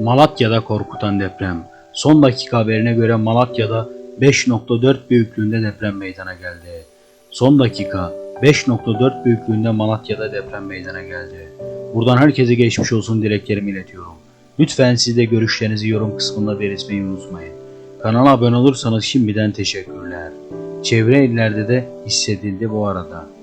Malatya'da korkutan deprem. Son dakika haberine göre Malatya'da 5.4 büyüklüğünde deprem meydana geldi. Son dakika 5.4 büyüklüğünde Malatya'da deprem meydana geldi. Buradan herkese geçmiş olsun dileklerimi iletiyorum. Lütfen siz de görüşlerinizi yorum kısmında belirtmeyi unutmayın. Kanala abone olursanız şimdiden teşekkürler. Çevre illerde de hissedildi bu arada.